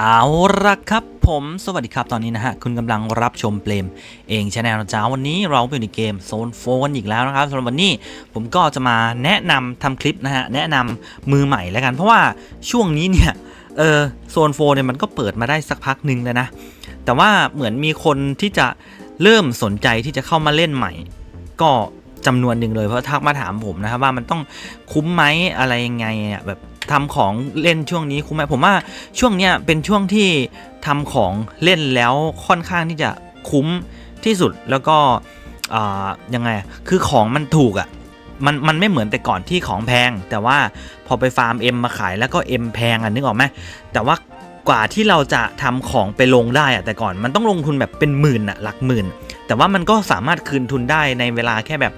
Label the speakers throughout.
Speaker 1: เอาละครับผมสวัสดีครับตอนนี้นะฮะ คุณกำลังรับชมเปลมเองชาแนลนะจ๊ะวันนี้เราอยู่ในเกมโซนโฟนอีกแล้วนะครับสำหรับวันนี้ผมก็จะมาแนะนำทำคลิปนะฮะ แนะนำมือใหม่แล้วกัน เพราะว่าช่วงนี้เนี่ย เออโซนโฟนเนี่ยมันก็เปิดมาได้สักพักหนึ่งแล้วนะ แต่ว่าเหมือนมีคนที่จะเริ่มสนใจที่จะเข้ามาเล่นใหม่ ก็จำนวนหนึ่งเลยเพราะทักมาถามผมนะครับว่ามันต้องคุ้มไหมอะไรยังไงอะแบบ ทำของเล่นช่วงนี้คุ้มไหมผมว่าช่วงเนี้ยเป็นช่วงที่ทำของเล่นแล้วค่อนข้างที่จะคุ้มที่สุดแล้วก็ยังไงคือของมันถูกอะมันมันไม่เหมือนแต่ก่อนที่ของแพง แต่ว่าพอไปฟาร์มเอ็มมาขายแล้วก็เอ็มแพงอะนึกออกไหมแต่ว่ากว่าที่เราจะทำของไปลงได้อะแต่ก่อนมันต้องลงทุนแบบเป็นหมื่นอะหลักหมื่น แต่ว่ามันก็สามารถคืนทุนได้ในเวลาแค่แบบ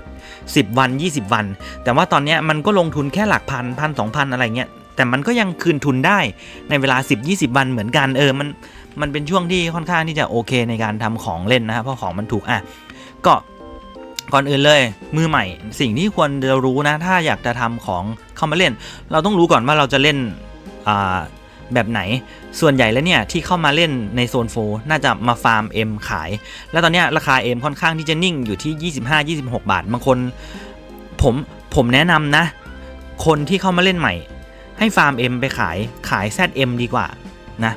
Speaker 1: 10 วัน 20 วัน แต่ว่าตอนนี้มันก็ลงทุนแค่หลักพันพันสองพันอะไรเงี้ย แต่มันก็ยังคืนทุนได้ในเวลา 10-20 วันเหมือนกันเออมันมันเป็นช่วงที่ค่อนข้างที่จะโอเคในการทำของเล่นนะครับเพราะของมันถูกอะก็ก่อนอื่นเลยมือใหม่สิ่งที่ควรจะรู้นะ ถ้าอยากจะทำของเข้ามาเล่น เราต้องรู้ก่อนว่าเราจะเล่นแบบไหน ส่วนใหญ่แล้วเนี่ยที่เข้ามาเล่นในโซนโฟน่าจะมาฟาร์ม M ขาย แล้วตอนนี้ราคา M ค่อนข้างที่จะนิ่งอยู่ที่ 25-26 บาทบางคนผมผมแนะนำนะ คนที่เข้ามาเล่นใหม่ ให้ฟาร์ม M ไปขายขาย ZM ดีกว่านะ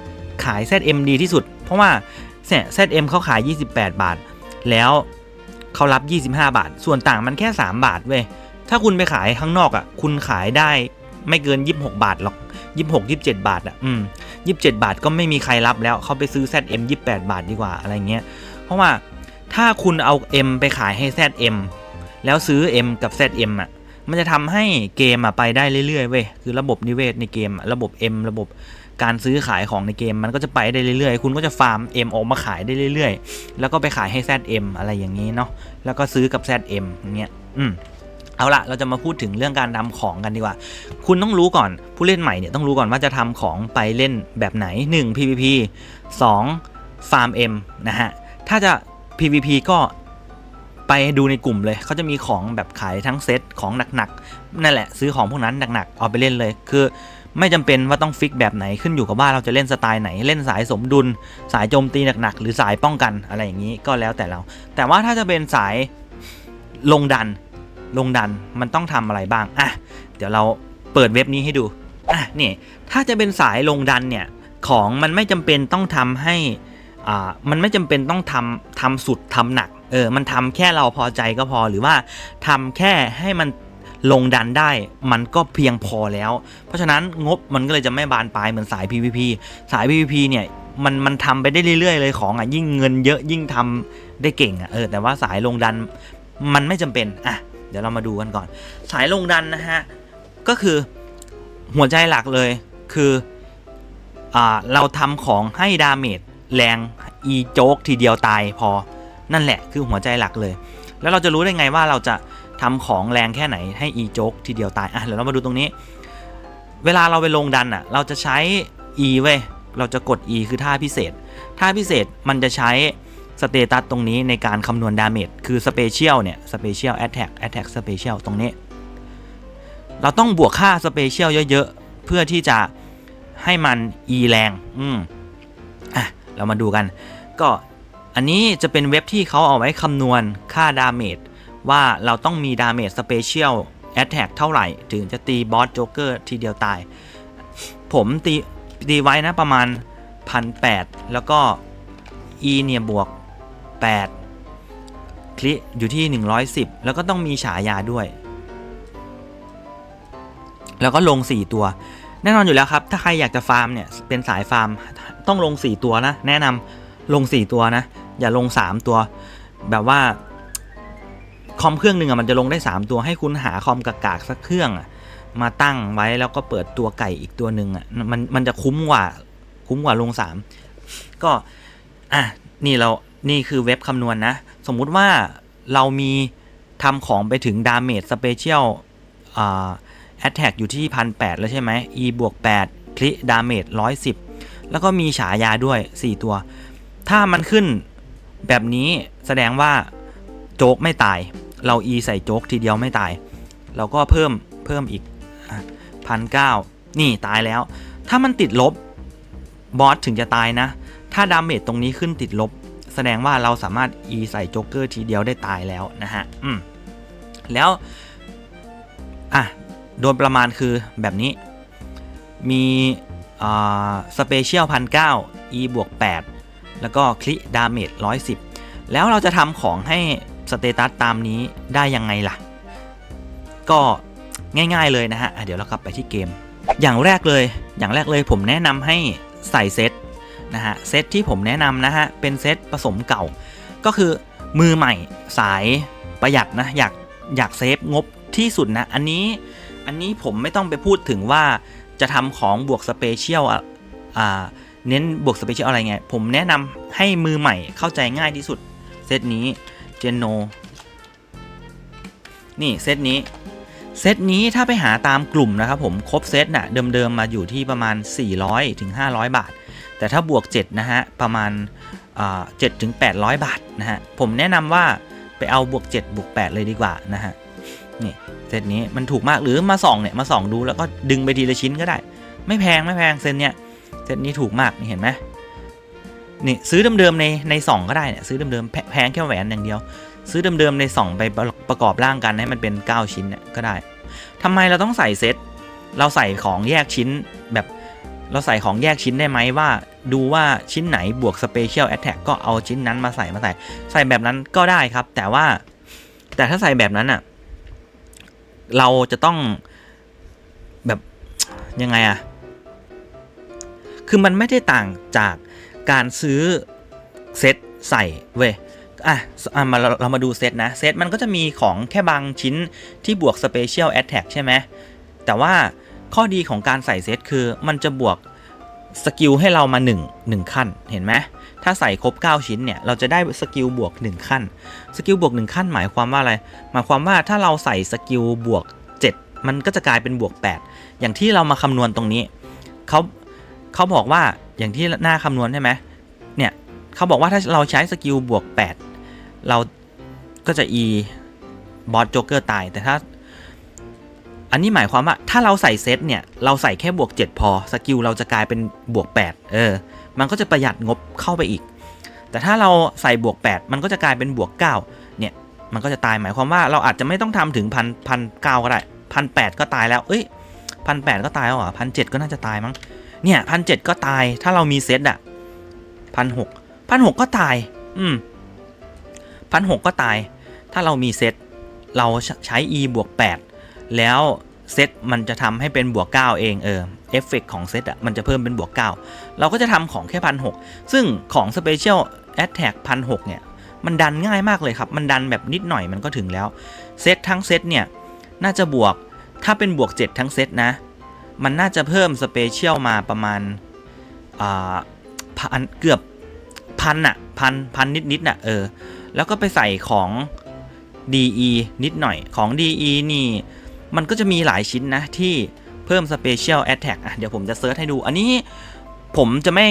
Speaker 1: ขาย ZM ดีที่สุด เพราะว่า ZM เขาขาย 28 บาท แล้วเขารับ 25 บาท ส่วนต่างมันแค่ 3 บาทเว้ยถ้าคุณไปขายข้างนอกอะ่ะ คุณขายได้ไม่เกิน 26 บาทหรอก 26 27 บาทอะ่ะอืม27 บาทก็ไม่มีใครรับแล้วเขาไปซื้อ ZM 28 บาทดีกว่าอะไรเงี้ยเพราะว่าถ้าคุณเอา M ไปขายให้ ZM แล้วซื้อ M กับ ZM อะ มันจะทำให้เกมอะไปได้เรื่อยๆเว้ยคือระบบนิเวศในเกมระบบ M ระบบการซื้อขายของในเกมมันก็จะไปได้เรื่อยๆ คุณก็จะฟาร์ม M ออกมาขายได้เรื่อยๆ แล้วก็ไปขายให้ ZM อะไรอย่างนี้เนาะแล้วก็ซื้อกับ ZM อย่างเงี้ยอืมเอาละเราจะมาพูดถึงเรื่องการทำของกันดีกว่า คุณต้องรู้ก่อนผู้เล่นใหม่เนี่ยต้องรู้ก่อนว่าจะทำของไปเล่นแบบไหน 1. PVP 2. Farm M นะฮะถ้าจะ PVP ก็ ไปดูในกลุ่มเลยเขาจะมีของแบบขายทั้งเซตของหนักๆนั่นแหละซื้อของพวกนั้นหนักๆเอาไปเล่นเลย คือ ไม่จำเป็นว่าต้องฟิกแบบไหนขึ้นอยู่กับว่าเราจะเล่นสไตล์ไหนเล่นสายสมดุล สายโจมตีหนักๆหรือสายป้องกันอะไรอย่างนี้ก็แล้วแต่เรา แต่ว่าถ้าจะเป็นสายลงดัน ลงดันมันต้องทำอะไรบ้างอะเดี๋ยวเราเปิดเว็บนี้ให้ดูอะนี่ถ้าจะเป็นสายลงดันเนี่ยของมันไม่จำเป็นต้องทำให้อ่ามันไม่จำเป็นต้องทำทำสุดทำหนัก เออมันทำแค่เราพอใจก็พอหรือว่าทำแค่ให้มันลงดันได้มันก็เพียงพอแล้ว เพราะฉะนั้นงบมันก็เลยจะไม่บานปลายเหมือนสาย PVP สาย PVP เนี่ยมันมันทำไปได้เรื่อยๆ เลยของอะยิ่งเงินเยอะยิ่งทำได้เก่งอะเออแต่ว่าสายลงดันมันไม่จำเป็นอะเดี๋ยวเรามาดูกันก่อน สายลงดันนะฮะก็คือหัวใจหลักเลยคืออ่าเราทำของให้ดาเมจแรงอีโจ๊กทีเดียวตายพอ นั่นแหละคือหัวใจหลักเลย แล้วเราจะรู้ได้ไงว่าเราจะทำของแรงแค่ไหนให้อีโจ๊กทีเดียวตายอะเดี๋ยวเรามาดูตรงนี้ เวลาเราไปลงดันอะ เราจะใช้ E เว้ยเราจะกด E คือท่าพิเศษ ท่าพิเศษมันจะใช้สเตตัสตรงนี้ในการคำนวณดาเมจคือสเปเชียลเนี่ยสเปเชียลแอตแทกแอตแทกสเปเชียลตรงนี้ เราต้องบวกค่าสเปเชียลเยอะๆ เพื่อที่จะให้มัน E แรง อืมอะ เรามาดูกัน ก็ อันนี้จะเป็นเว็บที่เขาเอาไว้คำนวณค่าดาเมจว่าเราต้องมีดาเมจสเปเชียลแอตแทกเท่าไหร่ ถึงจะตีบอสโจ๊กเกอร์ทีเดียวตาย ผมตีตีไว้นะประมาณพันแแล้วก็ E เนี่ยบวก 8 คลิอยู่ที่ 110 แล้วก็ต้องมีฉายาด้วย แล้วก็ลง 4 ตัว แน่นอนอยู่แล้วครับ ถ้าใครอยากจะฟาร์มเนี่ย เป็นสายฟาร์ม ต้องลง 4 ตัวนะ แนะนำลง 4 ตัวนะ อย่าลง 3 ตัว แบบว่าคอมเครื่องหนึ่งอะมันจะลงได้ 3 ตัวให้คุณหาคอมกากๆสักเครื่องอะมาตั้งไว้แล้วก็เปิดตัวไก่อีกตัวหนึ่งอะมันมันจะคุ้มกว่าคุ้มกว่าลง 3 ก็อะนี่เรานี่คือเว็บคำนวณนนะ สมมุติว่าเรามีทำของไปถึงดาเมจสเปเชียลอ่าแอตแทกอยู่ที่พันแแล้วใช่ไหม e บวก8คลิดาเมจ110 แล้วก็มีฉายาด้วย 4 ตัว ถ้ามันขึ้น แบบนี้แสดงว่าโจ๊กไม่ตาย เรา e ใส่โจ๊กทีเดียวไม่ตาย เราก็เพิ่มเพิ่มอีกพันเก้านี่ตายแล้ว ถ้ามันติดลบบอสถึงจะตายนะ ถ้าดาเมจตรงนี้ขึ้นติดลบ แสดงว่าเราสามารถ E ใส่โจ๊กเกอร์ทีเดียวได้ตายแล้วนะฮะอืมแล้ว อะ โดยประมาณคือแบบนี้ มีสเปเชียลพันเก้า E บวก8 แล้วก็คลิดาเมจ110 แล้วเราจะทำของให้สเตตัสตามนี้ได้ยังไงล่ะ ก็ง่ายๆเลยนะฮะะเดี๋ยวเรากลับไปที่เกม อย่างแรกเลย อย่างแรกเลยผมแนะนำให้ใส่เซตนะฮะเซตที่ผมแนะนำนะฮะเป็นเซตผสมเก่า ก็คือมือใหม่สายประหยัดนะอยากอยากเซฟงบที่สุดนะ อันนี้อันนี้ผมไม่ต้องไปพูดถึงว่าจะทำของบวกสเปเชียลอ่า เน้นบวกสเปเชียลอะไรไง ผมแนะนำให้มือใหม่เข้าใจง่ายที่สุด เซตนี้เจนโนนี่เซตนี้ เซตนี้ถ้าไปหาตามกลุ่มนะครับผมครบเซตน่ะเดิมๆมาอยู่ที่ประมาณ 400ถึง500 บาท แต่ถ้าบวก 7 นะฮะ ประมาณ7ถึง800บาทนะฮะ ผมแนะนำว่าไปเอาบวก 7 บวก 8 เลยดีกว่านะฮะ นี่เซตนี้มันถูกมากหรือมาส่องเนี่ย มาส่องดูแล้วก็ดึงไปทีละชิ้นก็ได้ ไม่แพงไม่แพงเซตเนี้ย เซตนี้ถูกมากนี่เห็นไหมนี่ซื้อเดิมๆในในสองก็ได้เนี่ยซื้อเดิมๆแพงแค่แหวนอย่างเดียว ซื้อเดิมๆใน2ไปประกอบร่างกันให้มันเป็น 9 ชิ้นเนี่ยก็ได้ทำไมเราต้องใส่เซตเราใส่ของแยกชิ้นแบบเราใส่ของแยกชิ้นได้ไหมว่า ดูว่าชิ้นไหนบวก Special Attack ก็เอาชิ้นนั้นมาใส่มาใส่ใส่แบบนั้นก็ได้ครับ แต่ว่าแต่ถ้าใส่แบบนั้นอะเราจะต้องแบบยังไงอะ คือมันไม่ได้ต่างจากการซื้อเซตใส่เว้ยอะอะมาเราเรามาดูเซตนะ เซตมันก็จะมีของแค่บางชิ้นที่บวก Special Attack ใช่ไหมแต่ว่าข้อดีของการใส่เซตคือมันจะบวกสกิลให้เรามา 1 1 ขั้นเห็นไหมถ้าใส่ครบ 9 ชิ้นเนี่ย เราจะได้สกิลบวก 1 ขั้น สกิลบวก 1 ขั้นหมายความว่าอะไร หมายความว่าถ้าเราใส่สกิลบวก 7 มันก็จะกลายเป็นบวก 8 อย่างที่เรามาคำนวณตรงนี้เขา เขาบอกว่าอย่างที่หน้าคำนวณใช่ไหมเนี่ยเขาบอกว่าถ้าเราใช้สกิลบวก 8 เราก็จะ e บอสโจ๊กเกอร์ตาย แต่ถ้า อันนี้หมายความว่าถ้าเราใส่เซตเนี่ย เราใส่แค่บวก 7 พอสกิลเราจะกลายเป็นบวก 8 เออ มันก็จะประหยัดงบเข้าไปอีก แต่ถ้าเราใส่บวก 8 มันก็จะกลายเป็นบวก 9 เนี่ย มันก็จะตายหมายความว่าเราอาจจะไม่ต้องทำถึงพันพันเก้าก็ได้พันแปดก็ตายแล้ว เอ้ยพันแปดก็ตายแล้วเหรอพันเจ็ดก็น่าจะตายมั้ง เนี่ยพันเก็ตายถ้าเรามีเซตอะพันหกพันหก็ตาย อืมพันหก็ตาย ถ้าเรามีเซตเราใช้ e บวก8แล้วเซตมันจะทำให้เป็นบวก 9 เองเออเอฟเฟกของเซตอะมันจะเพิ่มเป็นบวก 9 เราก็จะทำของแค่พันหซึ่งของ Special Attack พันหเนี่ยมันดันง่ายมากเลยครับ มันดันแบบนิดหน่อยมันก็ถึงแล้ว เซตทั้งเซตเนี่ย น่าจะบวกถ้าเป็นบวก 7 ทั้งเซตนะ มันน่าจะเพิ่ม Special มาประมาณอ่าพันเกือบพันอะพันพันนิดนิดอะเออ แล้วก็ไปใส่ของ DE นิดหน่อยของ DE นี่ มันก็จะมีหลายชิ้นนะ ที่เพิ่ม Special Attack อะเดี๋ยวผมจะเซิร์ชให้ดู อันนี้ผมจะไม่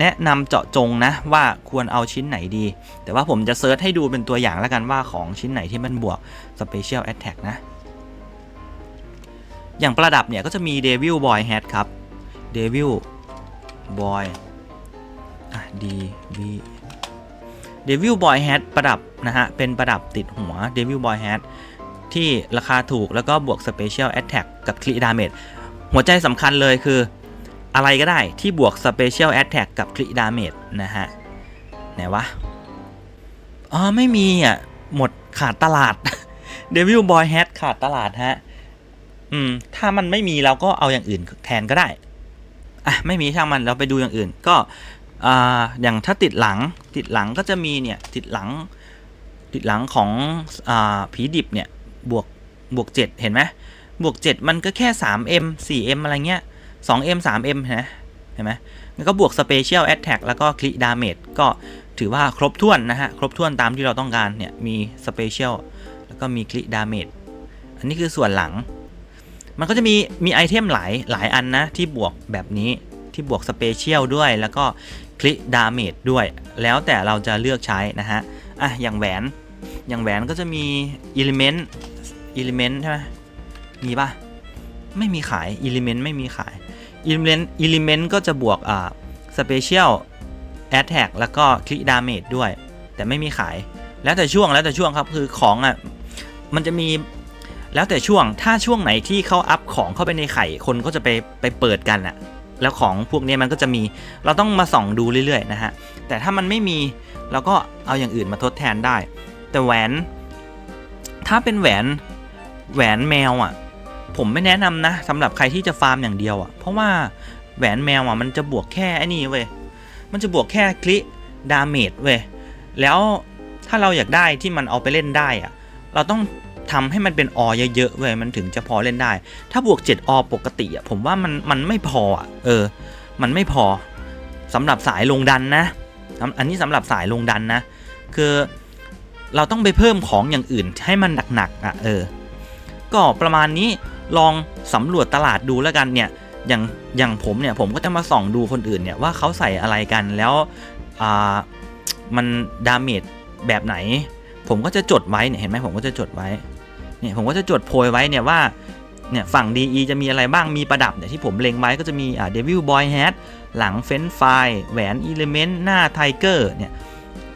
Speaker 1: แนะนำเจาะจงนะว่าควรเอาชิ้นไหนดี แต่ว่าผมจะเซิร์ชให้ดูเป็นตัวอย่างแล้วกันว่าของชิ้นไหนที่มันบวก Special Attack นะ อย่างประดับเนี่ยก็จะมี Devil Boy Hat ครับ Devil Boy อะ D V Devil Boy Hat ประดับนะฮะ เป็นประดับติดหัว Devil Boy Hat ที่ราคาถูกแล้วก็บวก Special Attack กับ Crit Damage หัวใจสำคัญเลยคืออะไรก็ได้ที่บวก Special Attack กับ Crit Damage นะฮะ ไหนวะ อ๋อ ไม่มีอะ หมดขาดตลาด Devil Boy Hat ขาดตลาดฮะ อืม ถ้ามันไม่มีเราก็เอาอย่างอื่นแทนก็ได้ อะ ไม่มีช่างมันเราไปดูอย่างอื่น ก็อ่าอย่างถ้าติดหลัง ติดหลังก็จะมีเนี่ย ติดหลัง ติดหลังของอ่าผีดิบเนี่ย บวก บวก7เห็นไหมบวก7มันก็แค่ 3M 4M อะไรเงี้ย 2M 3M นะเห็นไหมมันก็บวก Special Attack แล้วก็ Crit Damage ก็ถือว่าครบถ้วนนะฮะ ครบถ้วนตามที่เราต้องการเนี่ย มี Special แล้วก็มี Crit Damage อันนี้คือส่วนหลัง มันก็จะมีมีไอเทมหลายหลายอันนะ ที่บวกแบบนี้ที่บวก Special ด้วยแล้วก็คลิดาเมจด้วย แล้วแต่เราจะเลือกใช้นะฮะอะอย่างแหวนอย่างแหวนก็จะมีอิเลเมนต์อิเลเมนต์ใช่ไหมมีปะไม่มีขายอิเลเมนต์ไม่มีขายอิเลเมนต์อิเลเมนต์ก็จะบวกอ่า Special Attack แล้วก็ Crit Damage ด้วย แต่ไม่มีขาย แล้วแต่ช่วงแล้วแต่ช่วงครับคือของอะมันจะมี แล้วแต่ช่วงถ้าช่วงไหนที่เขาอัพของเข้าไปในไข่คนก็จะไปไปเปิดกันอะแล้วของพวกนี้มันก็จะมีเราต้องมาส่องดูเรื่อยๆนะฮะแต่ถ้ามันไม่มีเราก็เอาอย่างอื่นมาทดแทนได้ แต่แหวน ถ้าเป็นแหวนแหวนแมวอะ่ะ ผมไม่แนะนำนะสำหรับใครที่จะฟาร์มอย่างเดียวอะ่ะ เพราะว่าแหวนแมวอะมันจะบวกแค่ไอ้นี่เว้ยมันจะบวกแค่คลิดาเมจเว้ยแล้วถ้าเราอยากได้ที่มันเอาไปเล่นได้อะเราต้อง ทำให้มันเป็นอเยอะๆเว้ยมันถึงจะพอเล่นได้ ถ้าบวก 7 อปกติอะผมว่ามันมันไม่พออะเออ มันไม่พอสำหรับสายลงดันนะ อันนี้สำหรับสายลงดันนะ คือเราต้องไปเพิ่มของอย่างอื่นให้มันหนักๆอะเออ ก็ประมาณนี้ลองสำรวจตลาดดูแล้วกันเนี่ยอย่างอย่างผมเนี่ยผมก็จะมาส่องดูคนอื่นเนี่ยว่าเขาใส่อะไรกันแล้วอ่ามันดาเมจแบบไหน ผมก็จะจดไว้เนี่ยเห็นไหมผมก็จะจดไว้ เนี่ยผมก็จะจดโพยไว้เนี่ยว่าเนี่ยฝั่ง DE จะมีอะไรบ้างมีประดับเนี่ยที่ผมเล็งไว้ก็จะมีอ่า Devil Boy Hat หลังเฟนไฟแหวน Element หน้าไทเกอร์เนี่ย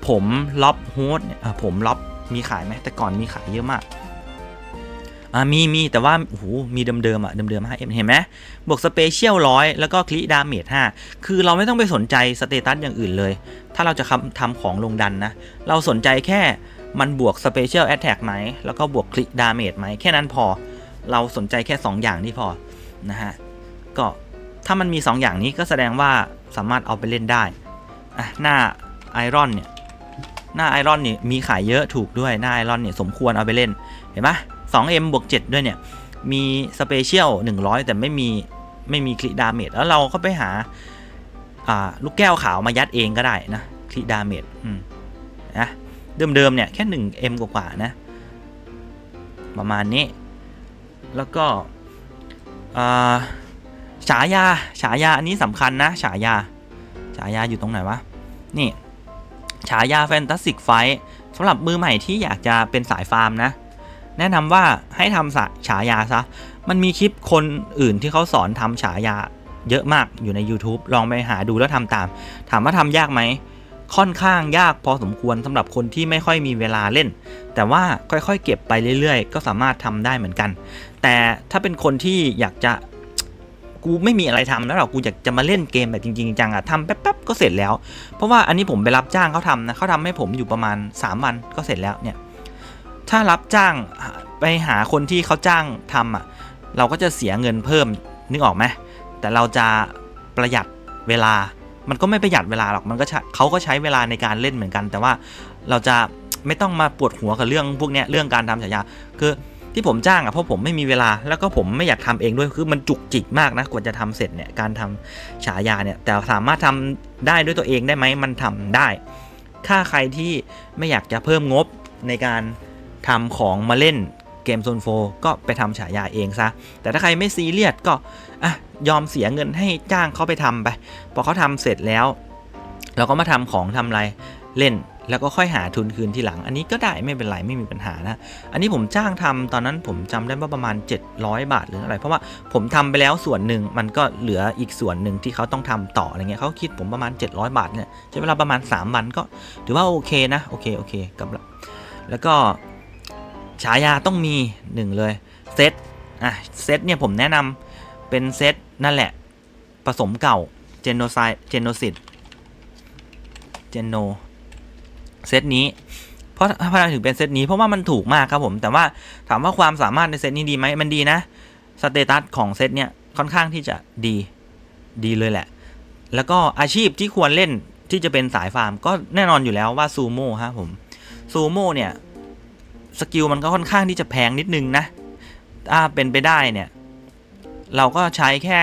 Speaker 1: ผมล็อบโฮสเนี่ยผมล็อบมีขายไหมแต่ก่อนมีขายเยอะมากอ่ามีมีแต่ว่าโอ้โหมีเดิมๆอะเดิมๆ 5M เห็นไหมบวกสเปเชียลร้อยแล้วก็คลิดาเมจ5คือเราไม่ต้องไปสนใจสเตตัสอย่างอื่นเลย ถ้าเราจะทำทำของลงดันนะ เราสนใจแค่ มันบวก Special Attack ไหม แล้วก็บวกคลิกดาเมจไหม แค่นั้นพอ เราสนใจแค่ 2 อย่างนี้พอ นะฮะ ก็ถ้ามันมี 2 อย่างนี้ก็แสดงว่าสามารถเอาไปเล่นได้ อะ หน้าไอรอนเนี่ย หน้าไอรอนเนี่ยมีขายเยอะถูกด้วย หน้าไอรอนเนี่ยสมควรเอาไปเล่น เห็นไหม 2M บวก7ด้วยเนี่ย มีสเปเชียล100 แต่ไม่มี ไม่มีคลิกดาเมจ แล้วเราก็ไปหา อ่า ลูกแก้วขาวมายัดเองก็ได้นะ คลิกดาเมจ อืม นะ เดิมๆเนี่ยแค่ 1M กว่าๆนะ ประมาณนี้ แล้วก็ฉายาฉายาอันนี้สำคัญนะฉายาฉายาอยู่ตรงไหนวะ นี่ฉายาแฟนตาสิกไฟสำหรับมือใหม่ที่อยากจะเป็นสายฟาร์มนะ แนะนำว่าให้ทำฉายาซะ มันมีคลิปคนอื่นที่เขาสอนทำฉายาเยอะมากอยู่ใน YouTube ลองไปหาดูแล้วทำตาม ถามว่าทำยากไหม ค่อนข้างยากพอสมควรสำหรับคนที่ไม่ค่อยมีเวลาเล่น แต่ว่าค่อยๆ เก็บไปเรื่อยๆ ก็สามารถทำได้เหมือนกัน แต่ถ้าเป็นคนที่อยากจะกูไม่มีอะไรทำแล้วหรอกกูอยากจะมาเล่นเกมแบบจริง ๆ จังอะทำแป๊บๆก็เสร็จแล้ว เพราะว่าอันนี้ผมไปรับจ้างเขาทำนะเขาทำให้ผมอยู่ประมาณ 3 วันก็เสร็จแล้วเนี่ยถ้ารับจ้างไปหาคนที่เขาจ้างทำอะเราก็จะเสียเงินเพิ่มนึกออกไหมแต่เราจะประหยัดเวลา มันก็ไม่ประหยัดเวลาหรอกมันก็เขาก็ใช้เวลาในการเล่นเหมือนกัน แต่ว่าเราจะไม่ต้องมาปวดหัวกับเรื่องพวกนี้เรื่องการทำฉายาคือที่ผมจ้างอะเพราะผมไม่มีเวลาแล้วก็ผมไม่อยากทำเองด้วยคือมันจุกจิกมากนะกว่าจะทำเสร็จเนี่ยการทำฉายาเนี่ยแต่สามารถทำได้ด้วยตัวเองได้ไหมมันทำได้ ถ้าใครที่ไม่อยากจะเพิ่มงบในการทำของมาเล่น เกมโซนโฟก็ไปทำฉายาเองซะ แต่ถ้าใครไม่ซีเรียสก็อะยอมเสียเงินให้จ้างเขาไปทำไป พอเขาทำเสร็จแล้ว เราก็มาทำของทำอะไรเล่นแล้วก็ค่อยหาทุนคืนทีหลัง อันนี้ก็ได้ไม่เป็นไรไม่มีปัญหานะ อันนี้ผมจ้างทำตอนนั้นผมจำได้ว่าประมาณ 700 บาทหรืออะไร เพราะว่าผมทำไปแล้วส่วนหนึ่งมันก็เหลืออีกส่วนหนึ่งที่เขาต้องทำต่ออะไรเงี้ยเขาคิดผมประมาณ 700 บาทเนี่ยใช้เวลาประมาณ3วันก็ถือว่าโอเคนะโอเคโอเคกับแล้วก็ ฉายาต้องมีหนึ่งเลยเซตอะเซตเนี่ยผมแนะนำเป็นเซตนั่นแหละ ผสมเก่าเจโนไซเจโนซิดเจโนเซตนี้ เพราะพลังถึงเป็นเซตนี้เพราะว่ามันถูกมากครับผม แต่ว่าถามว่าความสามารถในเซตนี้ดีไหมมันดีนะสเตตัสของเซตเนี่ยค่อนข้างที่จะดีดีเลยแหละ แล้วก็อาชีพที่ควรเล่นที่จะเป็นสายฟาร์ม ก็แน่นอนอยู่แล้วว่าซูโม่ฮะผมซูโม่เนี่ย สกิลมันก็ค่อนข้างที่จะแพงนิดนึงนะ ถ้าเป็นไปได้เนี่ย เราก็ใช้แค่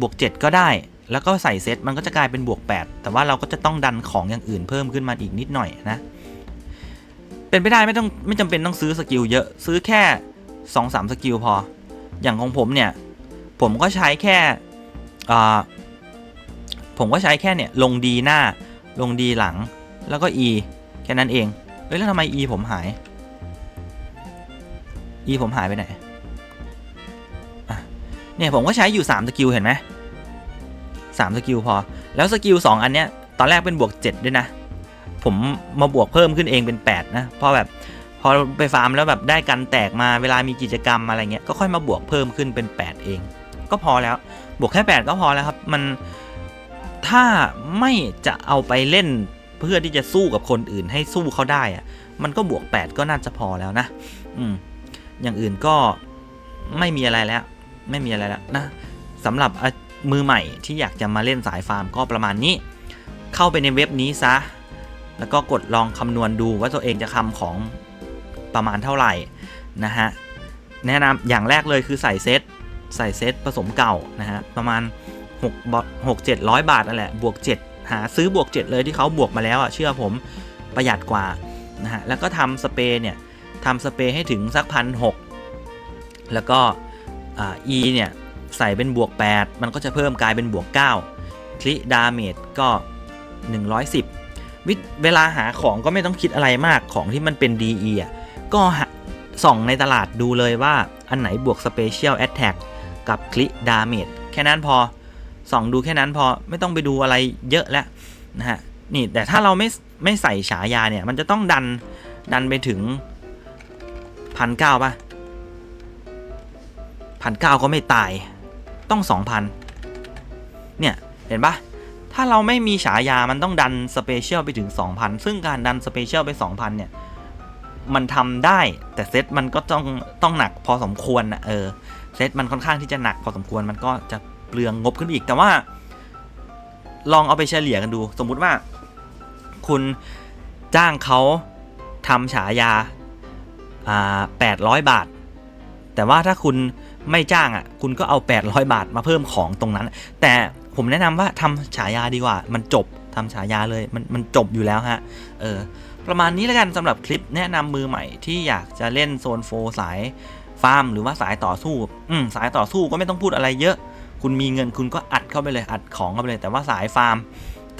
Speaker 1: บวก 7 ก็ได้ แล้วก็ใส่เซตมันก็จะกลายเป็นบวก 8 แต่ว่าเราก็จะต้องดันของอย่างอื่นเพิ่มขึ้นมาอีกนิดหน่อยนะ เป็นไปได้ไม่ต้องไม่จำเป็นต้องซื้อสกิลเยอะซื้อแค่2-3สกิลพอ อย่างของผมเนี่ย ผมก็ใช้แค่ผมก็ใช้แค่เนี่ยลงดีหน้าลงดีหลังแล้วก็ E แค่นั้นเอง เฮ้ยแล้วทำไม e ผมหาย e ผมหายไปไหนเนี่ยผมก็ใช้อยู่ 3 สกิลเห็นไหม3สกิลพอ แล้วสกิล2อันเนี้ยตอนแรกเป็นบวก 7 ด้วยนะ ผมมาบวกเพิ่มขึ้นเองเป็น 8 นะเพราะแบบพอไปฟาร์มแล้วแบบได้กันแตกมาเวลามีกิจกรรมอะไรเงี้ยก็ค่อยมาบวกเพิ่มขึ้นเป็น 8 เอง ก็พอแล้วบวกแค่ 8 ก็พอแล้วครับมันถ้าไม่จะเอาไปเล่น เพื่อที่จะสู้กับคนอื่นให้สู้เขาได้อะมันก็บวก 8 ก็น่าจะพอแล้วนะ อืม อย่างอื่นก็ไม่มีอะไรแล้ว ไม่มีอะไรแล้วนะสำหรับมือใหม่ที่อยากจะมาเล่นสายฟาร์มก็ประมาณนี้ เข้าไปในเว็บนี้ซะ แล้วก็กดลองคำนวณดูว่าตัวเองจะทำของประมาณเท่าไหร่นะฮะ แนะนำอย่างแรกเลยคือใส่เซตใส่เซตผสมเก่านะฮะประมาณ6บหกเจ็ดร้อยบาทนั่นแหละบวก 7 หาซื้อบวก 7 เลยที่เขาบวกมาแล้วอะเชื่อผมประหยัดกว่านะฮะแล้วก็ทำสเปรย์เนี่ยทำสเปรย์ให้ถึงสักพันหกแล้วก็อ่า E เนี่ยใส่เป็นบวก 8 มันก็จะเพิ่มกลายเป็นบวก 9 คลิดาเมจก็ 110วิเวลาหาของก็ไม่ต้องคิดอะไรมากของที่มันเป็น DE อะก็ส่องในตลาดดูเลยว่าอันไหนบวก Special Attack กับคลิดาเมจแค่นั้นพอ ส่องดูแค่นั้นพอไม่ต้องไปดูอะไรเยอะแล้วนะฮะนี่แต่ถ้าเราไม่ไม่ใส่ฉายาเนี่ย มันจะต้องดันดันไปถึงพันเก้าป่ะพันเก้าก็ไม่ตายต้องสองพันเนี่ย เห็นปะถ้าเราไม่มีฉายามันต้องดันสเปเชียลไปถึง 2,000 ซึ่งการดันสเปเชียลไป 2,000 เนี่ย มันทำได้แต่เซตมันก็ต้องต้องหนักพอสมควรนะเออเซตมันค่อนข้างที่จะหนักพอสมควรมันก็จะ เปลืองงบขึ้นอีก แต่ว่า ลองเอาไปเฉลี่ยกันดู สมมุติว่า คุณจ้างเขาทำฉายาอ่า800บาท แต่ว่าถ้าคุณไม่จ้างอะ คุณก็เอา 800 บาทมาเพิ่มของตรงนั้น แต่ผมแนะนำว่าทำฉายาดีกว่า มันจบทำฉายาเลย มันมันจบอยู่แล้วฮะ เออ ประมาณนี้แล้วกันสำหรับคลิปแนะนำมือใหม่ที่อยากจะเล่นโซนโฟสายฟาร์มหรือว่าสายต่อสู้ อืมสายต่อสู้ก็ไม่ต้องพูดอะไรเยอะ คุณมีเงินคุณก็อัดเข้าไปเลยอัดของเข้าไปเลย แต่ว่าสายฟาร์ม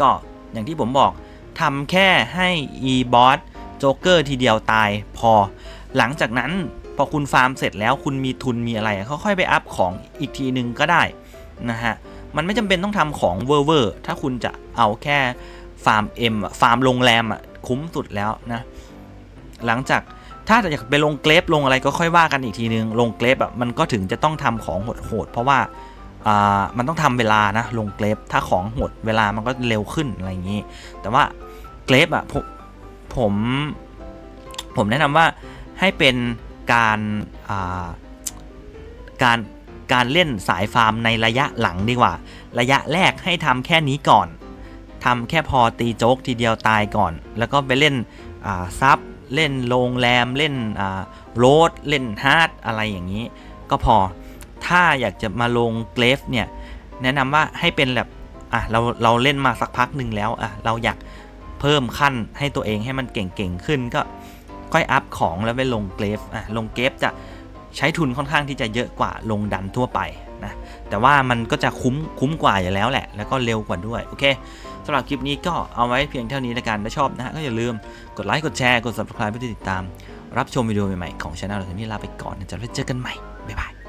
Speaker 1: ก็อย่างที่ผมบอกทำแค่ให้ e b o s โจ๊กเกอร์ทีเดียวตายพอ หลังจากนั้นพอคุณฟาร์มเสร็จแล้วคุณมีทุนมีอะไรค่อยๆไปอัพของอีกทีหนึ่งก็ได้นะฮะมันไม่จำเป็นต้องทำของเวอร์เวอร์ถ้าคุณจะเอาแค่ฟาร์มเอ็มฟาร์มโรงแรมอะคุ้มสุดแล้วนะหลังจากถ้าอยากไปลงเกรฟลงอะไรก็ค่อยว่ากันอีกทีนึง ลงเกรฟอะมันก็ถึงจะต้องทำของโหดๆเพราะว่า มันต้องทำเวลานะลงเกรฟถ้าของโหดเวลามันก็เร็วขึ้นอะไรอย่างนี้ แต่ว่าเกรฟอะผมผมผมแนะนำว่าให้เป็นการาการการเล่นสายฟาร์มในระยะหลังดีกว่า ระยะแรกให้ทำแค่นี้ก่อนทำแค่พอตีโจ๊กทีเดียวตายก่อน แล้วก็ไปเล่นซับเล่นโรงแรมเล่นโรดเล่นฮาร์ดอะไรอย่างนี้ ก็พอ ถ้าอยากจะมาลงเกรฟเนี่ยแนะนำว่าให้เป็นแบบอะเราเราเล่นมาสักพักหนึ่งแล้วอะเราอยากเพิ่มขั้นให้ตัวเองให้มันเก่งๆขึ้นก็ค่อยอัพของแล้วไปลงเกรฟอะลงเกรฟจะใช้ทุนค่อนข้างที่จะเยอะกว่าลงดันทั่วไปนะแต่ว่ามันก็จะคุ้มคุ้มกว่าอยู่แล้วแหละ แล้วก็เร็วกว่าด้วยโอเคสำหรับคลิปนี้ก็เอาไว้เพียงเท่านี้ละกันถ้าชอบนะฮะก็อย่าลืมกดไลค์กดแชร์กด subscribe เพื่อติดตาม รับชมวิดีโอใหม่ๆของช่องเราทีนี้ลาไปก่อนนะจะไว้เจอกันใหม่บ๊ายบาย